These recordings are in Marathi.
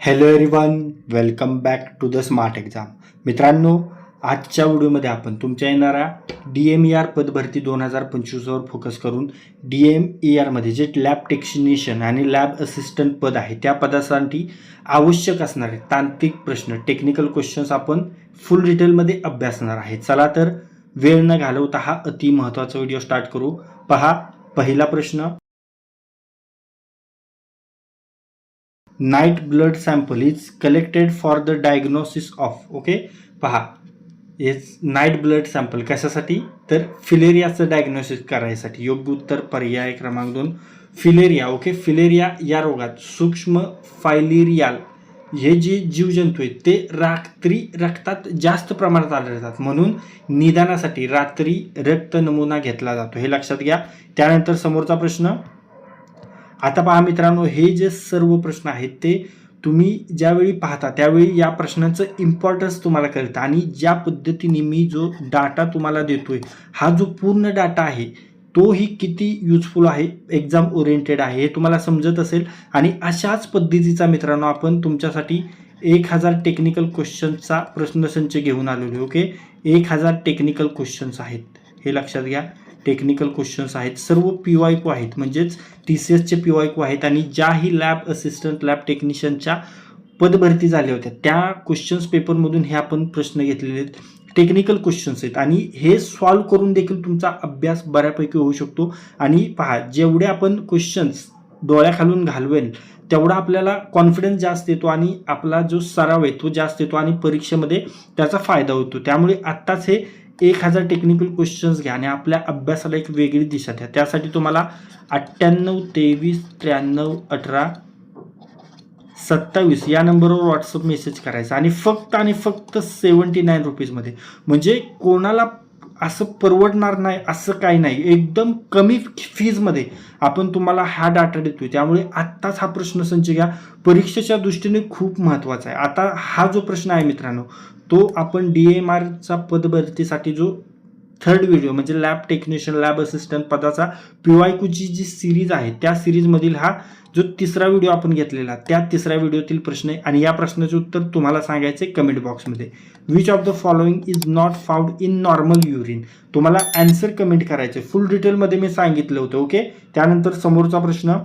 Hello everyone welcome back to the smart exam मित्रांनो आजच्या व्हिडिओमध्ये आपण तुमच्या येणाऱ्या डी एम ई आर पदभरती दोन हजार पंचवीसवर फोकस करून डी एम ई आरमध्ये जे लॅब टेक्निशियन आणि लॅब असिस्टंट पद आहे त्या पदासाठी आवश्यक असणारे तांत्रिक प्रश्न टेक्निकल क्वेश्चन्स आपण फुल डिटेलमध्ये अभ्यासणार आहे. चला तर वेळ न घालवता हा अति महत्त्वाचा व्हिडिओ स्टार्ट करू. पहा पहिला प्रश्न night blood sample is collected for the diagnosis of okay? पहा इज नाईट ब्लड सॅम्पल कशासाठी? तर फिलेरियाचं डायग्नोसिस करायसाठी. योग्य उत्तर पर्याय क्रमांक दोन. Filaria okay? फिलेरिया या रोगात सूक्ष्म फायलिरियाल हे जे जीवजंतू आहेत ते रात्री रक्तात जास्त प्रमाणात आढळतात. म्हणून निदानासाठी रात्री रक्त नमुना घेतला जातो. हे लक्षात घ्या. त्यानंतर समोरचा प्रश्न आता पहा मित्रांनो हे जे सर्व प्रश्न आहेत ते तुम्ही ज्यावेळी पाहता त्यावेळी या प्रश्नाचं इम्पॉर्टन्स तुम्हाला कळतं. आणि ज्या पद्धतीने मी जो डाटा तुम्हाला देतोय हा जो पूर्ण डाटा आहे तोही किती युजफुल आहे एक्झाम ओरिएंटेड आहे हे तुम्हाला समजत असेल. आणि अशाच पद्धतीचा मित्रांनो आपण तुमच्यासाठी एक हजार टेक्निकल क्वेश्चन्सचा प्रश्नसंच घेऊन आलेलो ओके एक हजार टेक्निकल क्वेश्चन्स आहेत. हे लक्षात घ्या. टेक्निकल क्वेश्चन्स आहेत. सर्व पी वाय क्यू आहेत. म्हणजेच टी सी एसचे पी वाय क्यू आहेत आणि ज्याही लॅब असिस्टंट लॅब टेक्निशियनच्या पदभरती झाल्या होत्या. त्या क्वेश्चन्स पेपरमधून हे आपण प्रश्न घेतलेले आहेत. टेक्निकल क्वेश्चन्स आहेत. आणि हे सॉल्व करून देखील तुमचा अभ्यास बऱ्यापैकी होऊ शकतो. आणि पहा जेवढे आपण क्वेश्चन्स डोळ्याखालून घालवेल तेवढा आपल्याला कॉन्फिडन्स जास्त येतो आणि आपला जो सराव आहे तो जास्त येतो आणि परीक्षेमध्ये त्याचा फायदा होतो. त्यामुळे आत्ताच हे एक हजार टेक्निकल क्वेश्चन्स घ्या आणि आपल्या अभ्यासाला एक वेगळी दिशा द्या. त्यासाठी तुम्हाला अठ्ठ्याण्णव तेवीस त्र्याण्णव अठरा सत्तावीस या नंबरवर व्हॉट्सअप मेसेज करायचा आणि फक्त आणि फक्त सेवन्टी नाईन रुपीजमध्ये म्हणजे कोणाला असं परवडणार नाही असं काही नाही. एकदम कमी फीजमध्ये आपण तुम्हाला हा डाटा देतोय. त्यामुळे आत्ताच हा प्रश्नसंच घ्या. परीक्षेच्या दृष्टीने खूप महत्त्वाचा आहे. आता हा जो प्रश्न आहे मित्रांनो तो आपण डी एम आरचा पदभरतीसाठी जो थर्ड व्हिडिओ म्हणजे लॅब टेक्निशियन लॅब असिस्टंट पदाचा पीवायकूची जी सिरीज आहे त्या सिरीजमधील हा जो तिसरा व्हिडिओ आपण घेतलेला त्या तिसऱ्या व्हिडिओतील प्रश्न आहे. आणि या प्रश्नाचे उत्तर तुम्हाला सांगायचे कमेंट बॉक्समध्ये which of the following is not found in normal urine तुम्हाला अँसर कमेंट करायचे. फुल डिटेलमध्ये मी सांगितलं होतं ओके त्यानंतर समोरचा प्रश्न.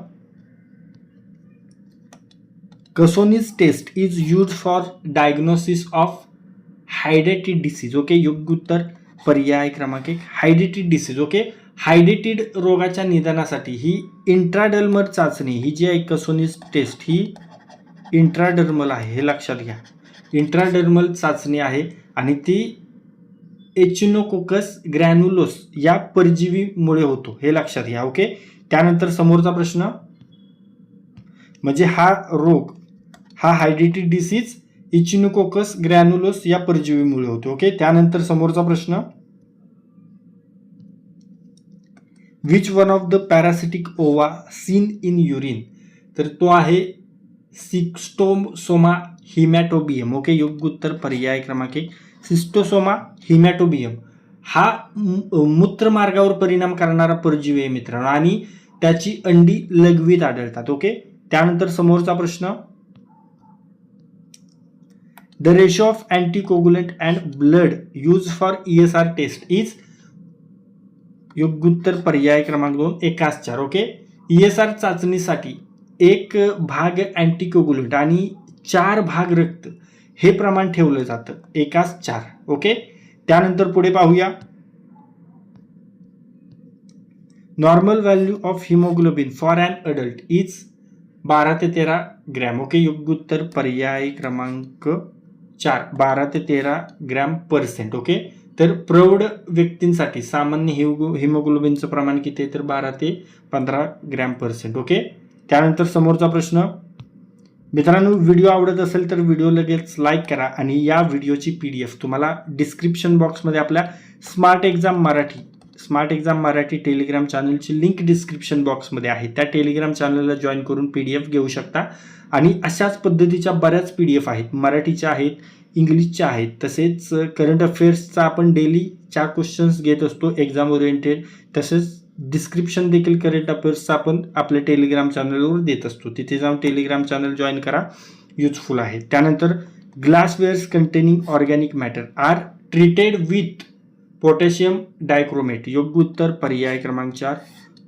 Casoni's test is use for diagnosis of hydrated disease okay? योग्य उत्तर पर्याय क्रमांक एक. Hydrated disease okay? हायड्रेटेड रोगाच्या निदानासाठी ही इंट्राडर्मल चाचणी ही जी आहे कसोनिस टेस्ट ही इंट्राडर्मल आहे हे लक्षात घ्या. इंट्राडर्मल चाचणी आहे आणि ती एचिनोकोकस ग्रॅन्युलोस या परजीवीमुळे होतो हे लक्षात घ्या ओके? त्यानंतर समोरचा प्रश्न म्हणजे हा रोग हा हायड्रेटेड डिसीज इचिनुकोकस ग्रॅन्युलोस या परजीवीमुळे होतो ओके त्यानंतर समोरचा प्रश्न. Which one of the parasitic ova seen in urine तर तो आहे सिक्स्टोसोमा हिमॅटोबियम ओके योग्य उत्तर पर्याय क्रमांक एक. सिस्टोसोमा हिमॅटोबियम हा मूत्रमार्गावर परिणाम करणारा परजीवी आहे मित्रांनो. आणि त्याची अंडी लघवीत आढळतात ओके त्यानंतर समोरचा प्रश्न. The ratio of anticoagulant and blood use for E S R test is योग्य उत्तर पर्याय क्रमांक दोन एकाच चार ओके ई एस आर चाचणीसाठी एक भाग अँटीकोगुलेंट आणि चार भाग रक्त हे प्रमाण ठेवलं जातं एकाच चार ओके त्यानंतर पुढे पाहूया. Normal value of haemoglobin for an adult is बारा ते तेरा ग्रॅम ओके योग्य उत्तर पर्याय क्रमांक चार बारा ते तेरा ग्रॅम पर्सेंट ओके तर प्रौढ व्यक्तींसाठी सामान्य हिमो हिमोग्लोबिनचं प्रमाण किती आहे? तर बारा ते पंधरा ग्रॅम पर्सेंट ओके त्यानंतर समोरचा प्रश्न मित्रांनो व्हिडिओ आवडत असेल तर व्हिडिओ लगेच लाईक करा आणि या व्हिडिओची पी डी एफ तुम्हाला डिस्क्रिप्शन बॉक्समध्ये आपल्या smart exam Marathi smart exam Marathi Telegram चॅनलची link description बॉक्समध्ये आहे. त्या टेलिग्राम चॅनलला जॉईन करून पी डी एफ घेऊ शकता. आणि अशाच पद्धतीच्या बऱ्याच पी डी एफ आहेत. मराठीच्या आहेत इंग्लिशच्या आहेत. तसेच करंट अफेअर्सचा आपण डेली चार क्वेश्चन्स घेत असतो एक्झाम ओरिएंटेड तसेच डिस्क्रिप्शन देखील करंट अफेअर्सचा आपण आपल्या टेलिग्राम चॅनलवर देत असतो. तिथे जाऊन टेलिग्राम चॅनल जॉईन करा. युजफुल आहे. त्यानंतर glasswares containing organic matter are treated with potassium dichromate योग्य उत्तर पर्याय क्रमांक चार.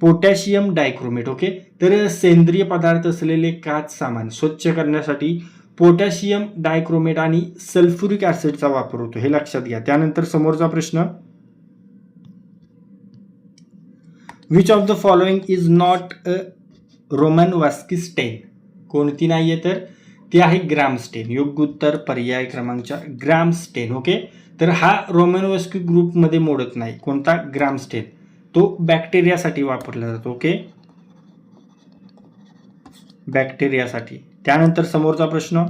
Potassium dichromate okay? तर सेंद्रिय पदार्थ असलेले काच सामान स्वच्छ करण्यासाठी पोटॅशियम डायक्रोमेट आणि सल्फ्युरिक ॲसिडचा वापर होतो. हे लक्षात घ्या. त्यानंतर समोरचा प्रश्न. Which of the following is not a Romanowsky stain कोणती नाही आहे तर? ती आहे ग्राम स्टेन योग्य उत्तर पर्याय क्रमांक चार. Gram stain okay? तर हा रोमन ग्रुपमध्ये मोडत नाही. कोणता? ग्रामस्टेन तो बॅक्टेरियासाठी वापरला जातो ओके बॅक्टेरियासाठी त्यानंतर समोरचा प्रश्न.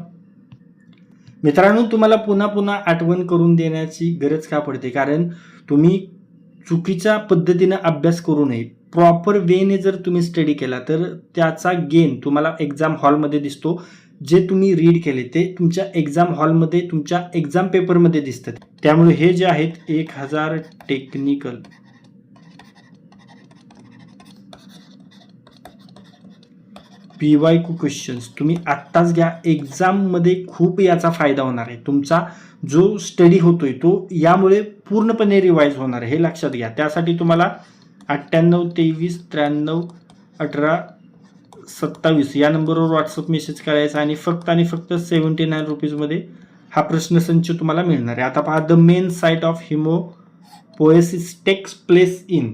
मित्रांनो तुम्हाला पुन्हा पुन्हा आठवण करून देण्याची गरज का पडते? कारण तुम्ही चुकीच्या पद्धतीनं अभ्यास करू नये. प्रॉपर वेने जर तुम्ही स्टडी केला तर त्याचा गेन तुम्हाला एक्झाम हॉलमध्ये दिसतो. जे तुम्ही रीड केले ते तुमच्या एक्झाम हॉलमध्ये तुमच्या एक्झाम पेपरमध्ये दिसतात. त्यामुळे हे जे आहेत एक हजार technical P Y Q questions तुम्ही आत्ताच घ्या. एक्झाममध्ये खूप याचा फायदा होणार आहे. तुमचा जो स्टडी होतोय तो यामुळे पूर्णपणे रिवाईज होणार आहे. हे लक्षात घ्या. त्यासाठी तुम्हाला अठ्ठ्याण्णव तेवीस त्र्याण्णव अठरा सत्तावीस या नंबरवर व्हॉट्सअप मेसेज करायचा आणि फक्त आणि फक्त सेवन्टी नाईन रुपीजमध्ये हा प्रश्नसंच तुम्हाला मिळणार आहे. आता पहा the main site of haemopoiesis takes place in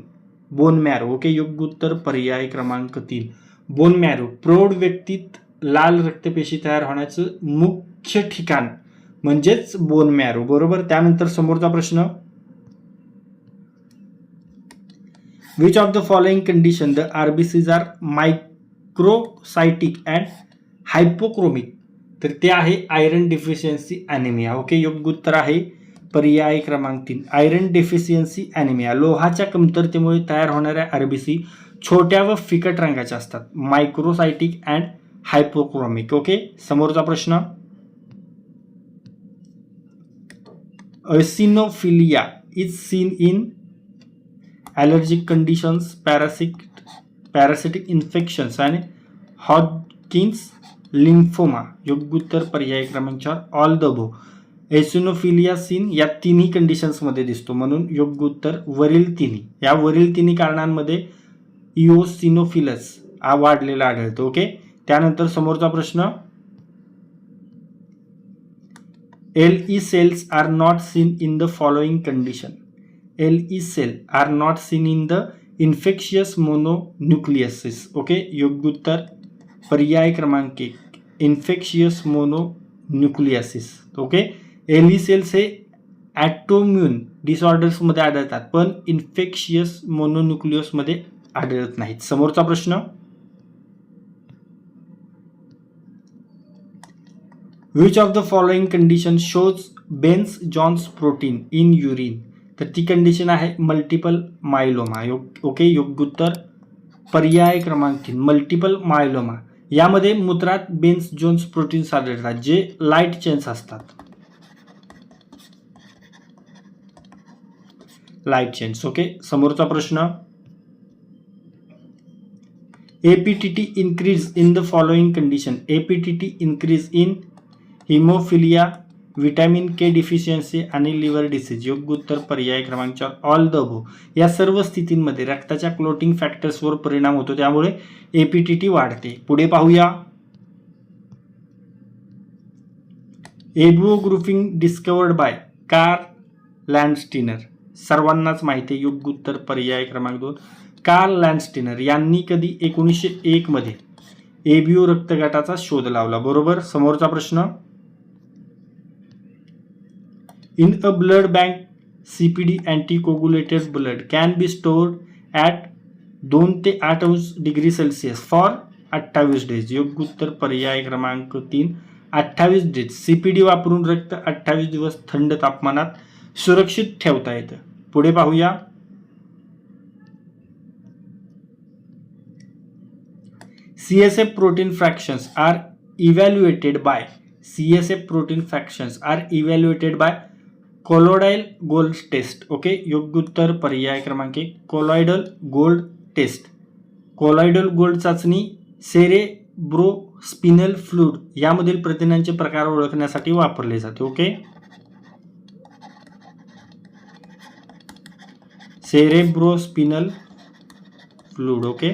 bone marrow okay योग्य उत्तर पर्याय क्रमांक तीन. बोन मॅरो प्रौढ व्यक्तीत लाल रक्तपेशी तयार होण्याचं मुख्य ठिकाण म्हणजेच बोन मॅरो बरोबर? त्यानंतर समोरचा प्रश्न. Which of the following condition the RBCs are microcytic and hypochromic तर ते आहे आयरन डेफिशियन्सी ॲनिमिया ओके योग्य उत्तर आहे पर्याय क्रमांक तीन. आयरन डेफिशियन्सी ॲनिमिया लोहाच्या कमतरतेमुळे तयार होणाऱ्या आरबीसी छोट्या व फिकट रंगाच्या असतात. मायक्रोसायटिक अँड हायपोक्रोमिक ओके समोरचा प्रश्न. Eosinophilia is seen in allergic conditions parasitic parasitic infections आणि हॉटकिन्स लिम्फोमा योग्य उत्तर पर्याय क्रमांक चार ऑल द बो एसिनोफिलिया सीन या तिन्ही कंडिशन्समध्ये दिसतो. म्हणून योग्य उत्तर वरील तिन्ही. या वरील तिन्ही कारणांमध्ये इओसिनोफिलस हा वाढलेला आढळतो. ओके त्यानंतर समोरचा प्रश्न L E cells are not seen in the following condition L E cell are not seen in the infectious mononucleosis okay योग्य उत्तर पर्याय क्रमांक एक infectious mononucleosis okay L cells हे ॲटोम्युन डिसऑर्डर्समध्ये आढळतात पण इन्फेक्शियस मोनोन्युक्लियसमध्ये आढळत नाहीत. समोरचा प्रश्न? Which of the following condition shows Bence Jones protein in urine तर ती कंडिशन आहे मल्टिपल मायलोमा योग ओके योग्य उत्तर पर्याय क्रमांक तीन मल्टिपल मायलोमा यामध्ये मूत्रात बेन्स जोन्स प्रोटीन्स आढळतात जे लाइट चेन्स असतात. लाइट चेन्स ओके समोरचा प्रश्न. APTT increase in the following condition APTT increase in haemophilia vitamin K deficiency आणि लिव्हर डिसीज योग्य उत्तर पर्याय क्रमांक चार ऑल द भो या सर्व स्थितींमध्ये रक्ताच्या क्लोटिंग फॅक्टर्सवर परिणाम होतो त्यामुळे एपीटीटी वाढते. पुढे पाहूया. ABO grouping discovered by Karl Landsteiner. सर्वांनाच माहिती आहे योग्य उत्तर पर्याय क्रमांक दोन. कार्ल लँडस्टिनर यांनी कधी एकोणीसशे एकमध्ये एबीओ रक्तगटाचा शोध लावला बरोबर? समोरचा प्रश्न. in a blood bank cpd anticoagulated blood can be store at दोन ते अठ्ठावीस डिग्री सेल्सियस फॉर अठ्ठावीस डेज़ योग्य उत्तर पर्याय क्रमांक तीन, अठ्ठावीस डेज़ सी पी डी वापरून रक्त अठ्ठावीस दिवस थंड तापमानात सुरक्षित ठेवता येतं. पुढे पाहूया. C S F protein fractions are evaluated by C S F protein fractions are evaluated by colloidal gold test okay योग्य उत्तर पर्याय क्रमांक एक. Colloidal gold test colloidal gold चाचणी सेरे ब्रो स्पिनल फ्लूड यामधील प्रथिनांचे प्रकार ओळखण्यासाठी वापरले जाते okay cerebrospinal fluid okay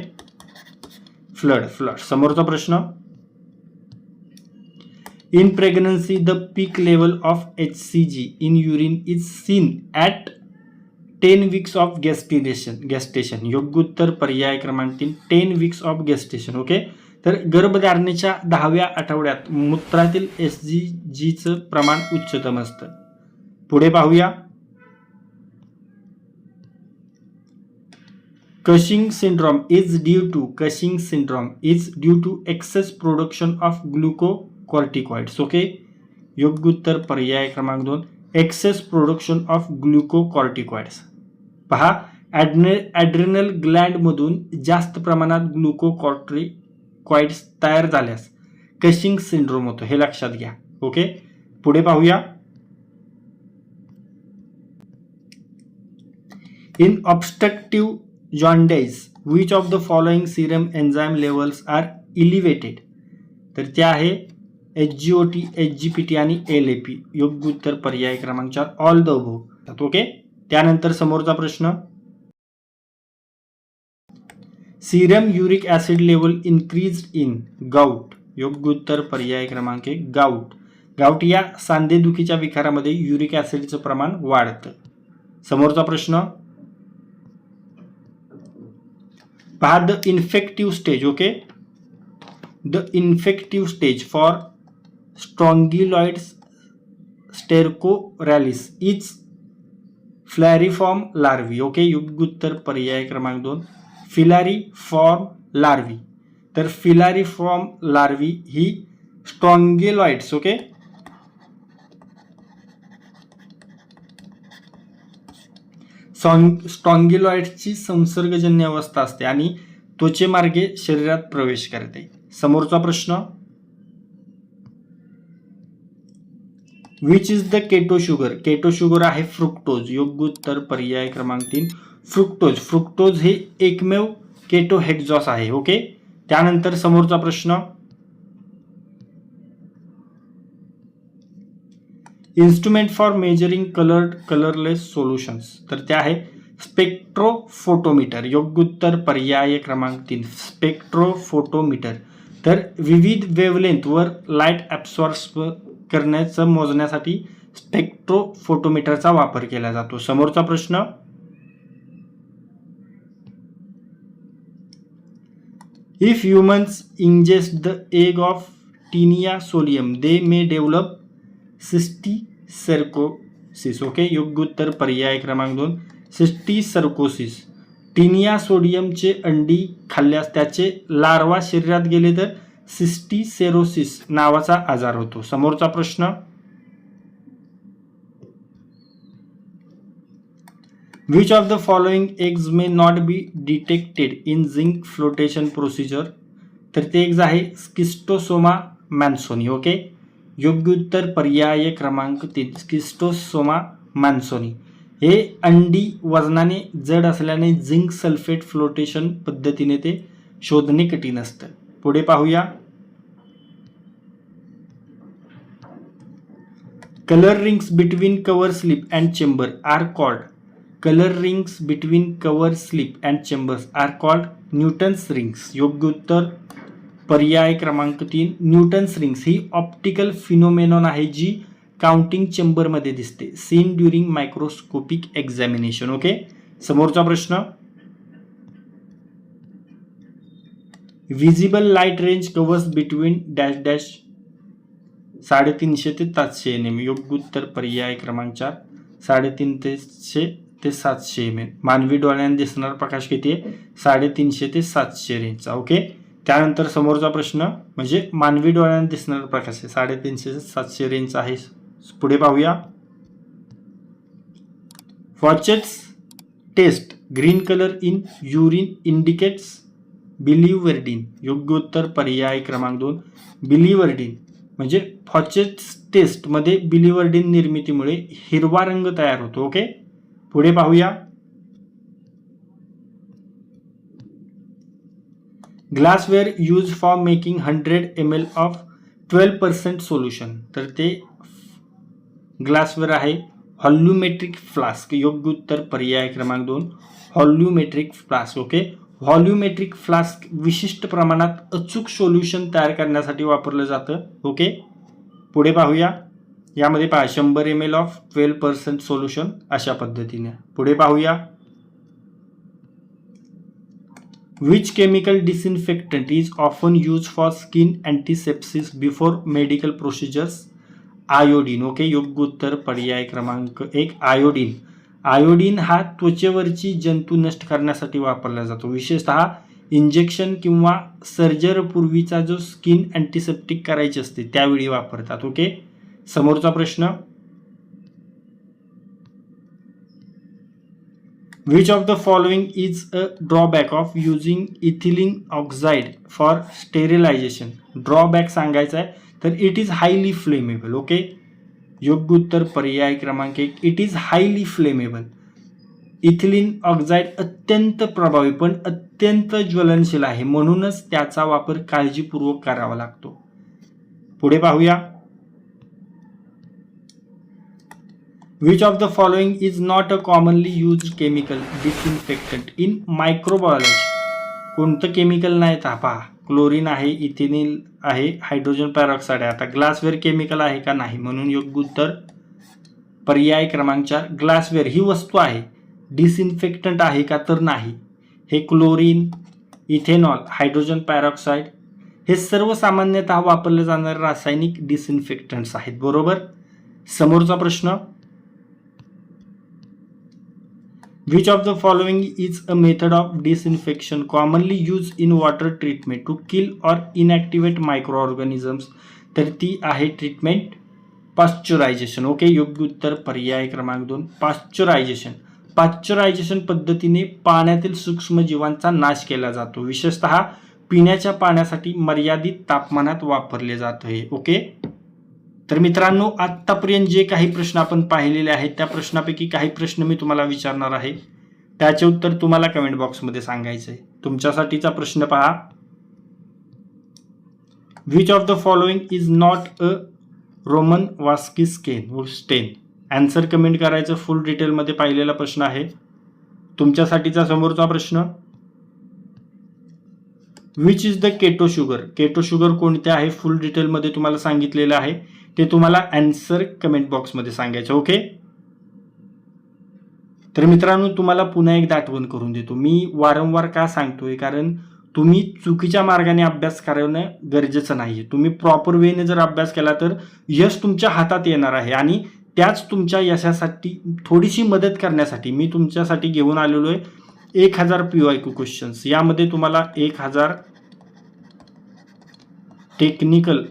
fluid fluid समोरचा प्रश्न. In pregnancy the peak level of H C G in urine is seen at ten weeks of gestation gestation योग्य उत्तर पर्याय क्रमांक तीन ten weeks of gestation okay तर गर्भधारणेच्या दहाव्या आठवड्यात मूत्रातील एस जी जीचं प्रमाण उच्चतम असतं. पुढे पाहूया. Cushing syndrome is due to Cushing syndrome is due to excess production of glucocorticoids okay योग्य उत्तर पर्याय क्रमांक दोन एक्सेस प्रोडक्शन ऑफ ग्लुकोकॉर्टिकॉइड्स पहा ॲड्रे ॲड्रेनल ग्लँडमधून जास्त प्रमाणात ग्लुकोकॉर्टिकॉइड्स तयार झाल्यास कशिंग सिंड्रोम होतो हे लक्षात घ्या ओके पुढे पाहूया. In obstructive jaundice which of the following serum enzyme levels are elevated तर ते आहे H G O T H G P T आणि एल ए पी योग्य उत्तर पर्याय क्रमांक चार ऑल द अबोव ओके त्यानंतर समोरचा प्रश्न. Serum uric acid level increase in gout योग्य उत्तर पर्याय क्रमांक एक गाऊट गाऊट या सांधेदुखीच्या विकारामध्ये युरिक ॲसिडचं प्रमाण वाढतं. समोरचा प्रश्न. पहा the infective stage okay the infective stage for Strongyloides stercoralis is filariform larvae okay युगुत्तर पर्याय क्रमांक दोन. फिलारी फॉर्म लार्वी तर फिलारी फॉर्म लार्वी ही स्ट्रॉंगिलॉइड्स ओके? स्ट्रॉंगिलॉइड्सची संसर्गजन्य अवस्था असते आणि त्वचेमार्गे शरीरात प्रवेश करते. समोरचा प्रश्न. Which is the keto sugar keto sugar आहे फ्रुक्टोज योग्य उत्तर पर्याय क्रमांक तीन फ्रुक्टोज फ्रुक्टोज हे एकमेव केटो हेक्झॉस आहे ओके त्यानंतर समोरचा प्रश्न. Instrument for measuring coloured colourless solutions तर ते आहे स्पेक्ट्रोफोटोमीटर योग्य उत्तर पर्याय क्रमांक तीन स्पेक्ट्रोफोटोमीटर तर विविध वेवलेंथवर लाइट ॲब्सॉर्ब्स करण्याचं मोजण्यासाठी स्पेक्ट्रोफोटोमीटरचा वापर केला जातो. समोरचा प्रश्न? If humans ingest the egg of taenia solium they may develop cysticercosis okay योग्य उत्तर पर्याय क्रमांक दोन. सिस्टी सर्कोसिस टिनिया सोडियमचे अंडी खाल्ल्यास त्याचे लार्वा शरीरात गेले तर? सिस्टीसेरोसिस नावाचा आजार होतो. समोरचा प्रश्न? Which of the following eggs may not be detected in zinc flotation procedure तर ते एग्ज आहे स्किस्टोसोमा मॅन्सोनी ओके योग्य उत्तर पर्याय क्रमांक तीन स्किस्टोसोमा मॅन्सोनी हे अंडी वजनाने जड असल्याने झिंक सल्फेट फ्लोटेशन पद्धतीने ते शोधणे कठीण असतं. पुढे पाहूया. Colour rings between cover slip and chamber are called colour rings between cover slip and chambers are called Newton's rings योग्य उत्तर पर्याय क्रमांक तीन. न्यूटन्स रिंग्स ही ऑप्टिकल फिनोमेनॉन आहे जी काउंटिंग चेंबरमध्ये दिसते. Seen during microscopic examination okay समोरचा प्रश्न. Visible light range covers between dash dash साडेतीनशे ते सातशे एम एम. योग्य उत्तर पर्याय क्रमांक चार साडेतीन तेशे ते सातशे एम एम. मानवी डोळ्याने दिसणारा प्रकाश किती आहे? साडेतीनशे ते सातशे रेंजचा ओके त्यानंतर समोरचा प्रश्न म्हणजे मानवी डोळ्याने दिसणारा प्रकाश आहे. साडेतीनशे ते सातशे रेंजचा आहे. पुढे पाहूया. Fouchet's test green colour in urine indicates biliverdin योग्य उत्तर पर्याय क्रमांक दोन बिलिव्हर्डिन म्हणजे फॉचेस टेस्टमध्ये बिलिव्हर्डिन निर्मितीमुळे हिरवा रंग तयार होतो ओके? पुढे पाहूया. Glassware use for making hundred m l of twelve percent solution. तर ते ग्लासवेअर आहे. हॉल्युमेट्रिक फ्लास्क योग्य उत्तर पर्याय क्रमांक दोन volumetric flask okay? Volumetric flask विशिष्ट प्रमाणात अचूक सोल्युशन तयार करण्यासाठी वापरलं जातं. ओके? पुढे पाहूया. यामध्ये पहा शंभर m l of twelve percent solution अशा पद्धतीने. पुढे पाहूया. Which chemical disinfectant is often use for skin antisepsis before medical procedures iodine okay? योग्य उत्तर पर्याय क्रमांक एक आयोडीन आयोडीन हा त्वचेवरची जंतू नष्ट करण्यासाठी वापरला जातो. विशेषतः इंजेक्शन किंवा सर्जरपूर्वीचा जो स्किन अँटीसेप्टिक करायची असते त्यावेळी वापरतात. ओके समोरचा प्रश्न. Which of the following is a drawback of using ethylene oxide for sterilisation drawback सांगायचा आहे तर it is highly flammable okay योग्य उत्तर पर्याय क्रमांक एक. It is highly flammable ethylene oxide अत्यंत प्रभावी पण अत्यंत ज्वलनशील आहे. म्हणूनच त्याचा वापर काळजीपूर्वक करावा लागतो. पुढे पाहूया. Which of the following is not a commonly use chemical disinfectant in microbiology कोणतं केमिकल नाही तर पहा. क्लोरीन आहे इथेनिल आहे हायड्रोजन पॅरॉक्साईड आहे. आता ग्लासवेअर केमिकल आहे का नाही? म्हणून योग्य उत्तर पर्याय क्रमांक चार ग्लासवेअर ही वस्तू आहे. डिसइन्फेक्टंट आहे का तर नाही? हे क्लोरीन इथेनॉल हायड्रोजन पॅरॉक्साईड हे सर्वसामान्यतः वापरले जाणारे रासायनिक डिसइन्फेक्टंट्स आहेत. बरोबर? समोरचा प्रश्न Which of the following is a method of disinfection commonly use in water treatment to kill or inactivate micro organisms तर ती आहे ट्रीटमेंट पाश्चरायझेशन ओके योग्य उत्तर पर्याय क्रमांक दोन पाश्चरायझेशन पाश्चरायझेशन पद्धतीने पाण्यातील सूक्ष्मजीवांचा नाश केला जातो. विशेषतः पिण्याच्या पाण्यासाठी मर्यादित तापमानात वापरले जात आहे. ओके तर मित्रांनो आत्तापर्यंत जे काही प्रश्न आपण पाहिलेले आहेत त्या प्रश्नापैकी काही प्रश्न मी तुम्हाला विचारणार आहे. त्याचे उत्तर तुम्हाला कमेंट बॉक्समध्ये सांगायचं आहे तुमच्यासाठीचा प्रश्न पहा. Which of the following is not a Romanowsky scan stain answer comment करायचं. फुल डिटेलमध्ये पाहिलेला प्रश्न आहे. तुमच्यासाठीचा समोरचा प्रश्न. Which is the keto sugar keto sugar कोणते आहे? फुल डिटेलमध्ये तुम्हाला सांगितलेलं आहे. ते तुम्हाला अँसर कमेंट बॉक्समध्ये सांगायचं ओके तर मित्रांनो तुम्हाला पुन्हा एकदा आठवण करून देतो. मी वारंवार का सांगतोय? कारण तुम्ही चुकीच्या मार्गाने अभ्यास करणं गरजेचं नाही तुम्ही प्रॉपर वेने जर अभ्यास केला तर यश तुमच्या हातात येणार आहे आणि त्याच तुमच्या यशासाठी थोडीशी मदत करण्यासाठी मी तुमच्यासाठी घेऊन आलेलो आहे एक हजार पी वाय क्यू क्वेश्चन्स यामध्ये तुम्हाला एक हजार technical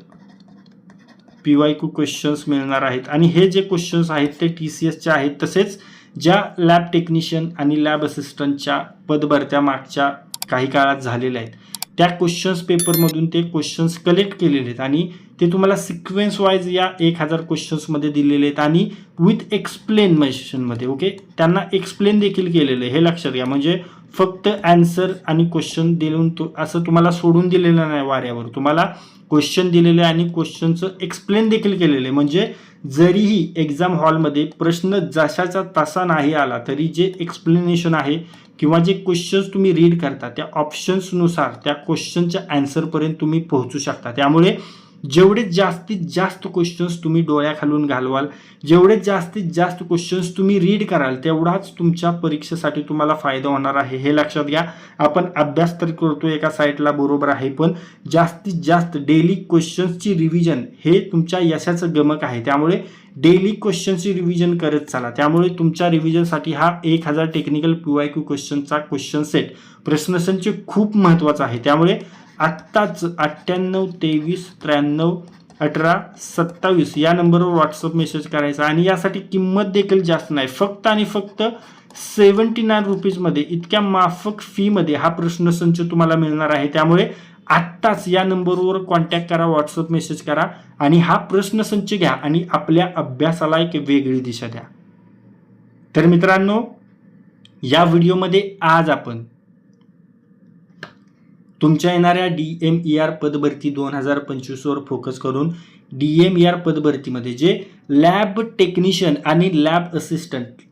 P Y Q questions मिळणार आहेत. आणि हे जे क्वेश्चन्स आहेत ते टी सी एसचे आहेत. तसेच ज्या लॅब टेक्निशियन आणि लॅब असिस्टंटच्या पदभरत्या मागच्या काही काळात झालेल्या आहेत त्या क्वेश्चन्स पेपरमधून ते क्वेश्चन्स कलेक्ट केलेले आहेत. आणि ते तुम्हाला सिक्वेन्स वाईज या एक हजार क्वेश्चन्समध्ये दिलेले आहेत. आणि विथ एक्सप्लेन मेशनमध्ये ओके त्यांना एक्सप्लेन देखील केलेलं आहे. हे लक्षात घ्या. म्हणजे फक्त ॲन्सर आणि क्वेश्चन देऊन तो असं तुम्हाला सोडून दिलेलं नाही वाऱ्यावर. तुम्हाला क्वेश्चन दिलेले आणि क्वेश्चनचं एक्सप्लेन देखील केलेलं. आहे म्हणजे जरीही एक्झाम हॉलमध्ये प्रश्न जशाचा तसा नाही आला तरी जे एक्सप्लेनेशन आहे किंवा जे क्वेश्चन्स तुम्ही रीड करता त्या ऑप्शन्सनुसार त्या क्वेश्चनच्या अँसरपर्यंत तुम्ही पोहोचू शकता. त्यामुळे जेवढे जास्तीत जास्त क्वेश्चन्स तुम्ही डोळ्याखालून घालवाल जेवढे जास्तीत जास्त क्वेश्चन्स तुम्ही रीड कराल तेवढाच तुमच्या परीक्षेसाठी तुम्हाला फायदा होणार आहे. हे लक्षात घ्या. आपण अभ्यास तर करतो एका साईटला बरोबर आहे पण जास्तीत जास्त डेली क्वेश्चन्सची रिव्हिजन हे तुमच्या यशाचं गमक आहे. त्यामुळे डेली क्वेश्चनची रिव्हिजन करत चाला. त्यामुळे तुमच्या रिव्हिजनसाठी हा एक हजार टेक्निकल पी वाय क्यू क्वेश्चनचा क्वेश्चन सेट प्रश्नसंच खूप महत्त्वाचा आहे. त्यामुळे आत्ताच अठ्ठ्याण्णव तेवीस त्र्याण्णव अठरा सत्तावीस या नंबरवर व्हॉट्सअप मेसेज करायचा आणि यासाठी किंमत देखील जास्त नाही. फक्त आणि फक्त सेवन्टी नाईन रुपीजमध्ये इतक्या माफक फीमध्ये हा प्रश्न संच तुम्हाला मिळणार आहे. त्यामुळे आत्ताच या नंबरवर कॉन्टॅक्ट करा व्हॉट्सअप मेसेज करा आणि हा प्रश्न संच घ्या आणि आपल्या अभ्यासाला एक वेगळी दिशा द्या. तर मित्रांनो या व्हिडिओमध्ये आज आपण तुमच्या येणाऱ्या डी एम ई आर पदभरती दोन हजार पंचवीसवर फोकस करून डी एम ई आर पदभरतीमध्ये जे लॅब टेक्निशियन आणि लॅब असिस्टंट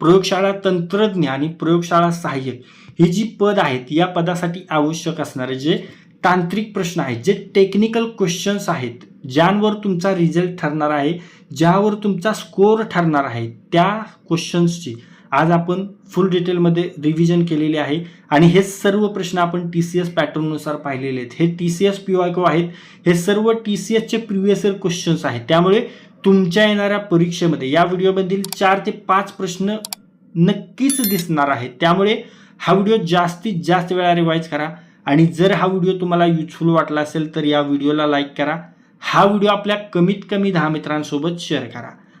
प्रयोगशाळा तंत्रज्ञ आणि प्रयोगशाळा सहाय्यक ही जी पद आहेत या पदासाठी आवश्यक असणारे जे तांत्रिक प्रश्न आहेत जे टेक्निकल क्वेश्चन्स आहेत ज्यांवर तुमचा रिझल्ट ठरणार आहे ज्यावर तुमचा स्कोअर ठरणार आहे त्या क्वेश्चन्सची आज आपण फुल डिटेलमध्ये रिव्हिजन केलेले आहे. आणि हे सर्व प्रश्न आपण टी सी एस पॅटर्ननुसार पाहिलेले आहेत. हे T C S P Y आहेत. हे सर्व टी सी एसचे प्रिव्हियस इयर क्वेश्चन्स आहेत. त्यामुळे तुमच्या येणाऱ्या परीक्षेमध्ये या व्हिडिओमधील चार ते पाच प्रश्न नक्कीच दिसणार आहेत. त्यामुळे हा व्हिडिओ जास्तीत जास्त वेळा रिवाईज करा. आणि जर हा व्हिडिओ तुम्हाला युजफुल वाटला असेल तर या व्हिडिओला लाईक करा. हा व्हिडिओ आपल्या कमीत कमी दहा मित्रांसोबत शेअर करा.